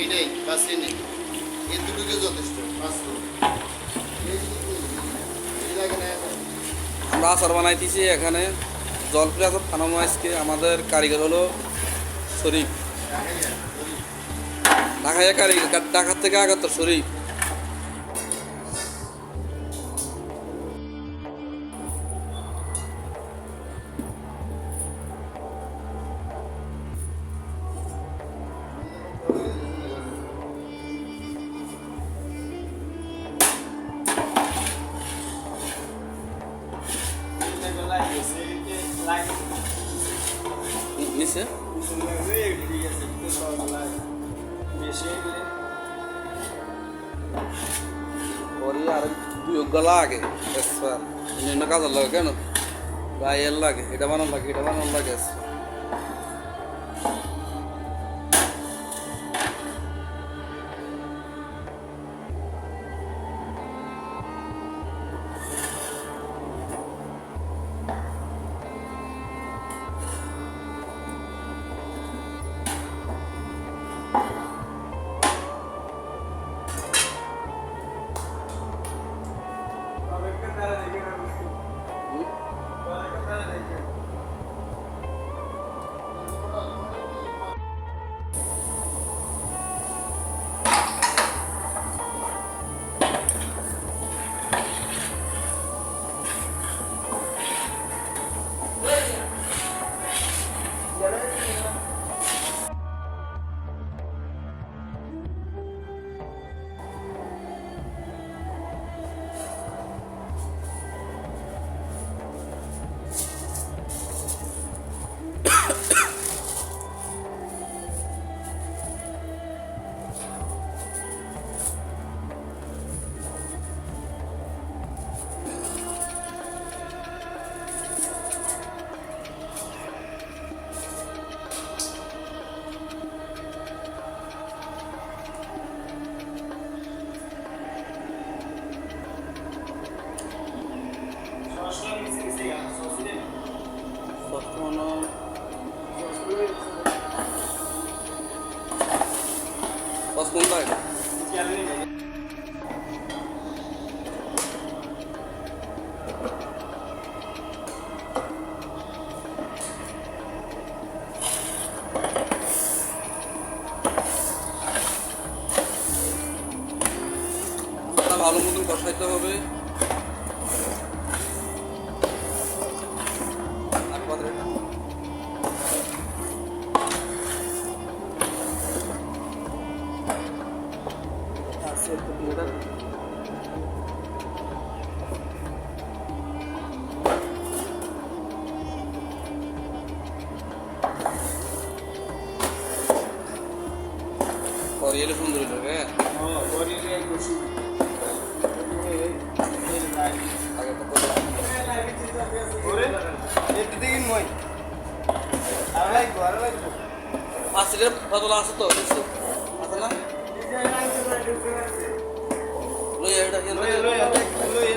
মিঠাই বা চিনি এই দুটোকে যথেষ্ট? আমরা আচার বানাইতেছি এখানে। জলপ্রিয় আচার বানানো আজকে। আমাদের কারিগর হলো শরীফ। ঢাকায় কারিগর ঢাকার থেকে আগাত্তর শরীফ। নিচে অন্য কাজের লাগে কেন গায়ের লাগে এটা বানান লাগে এটা বানান লাগে করিয়েলে সুন্দর তো করে পাঁচ লিটার বোতল আছে তো আছে না লই এটা কি লই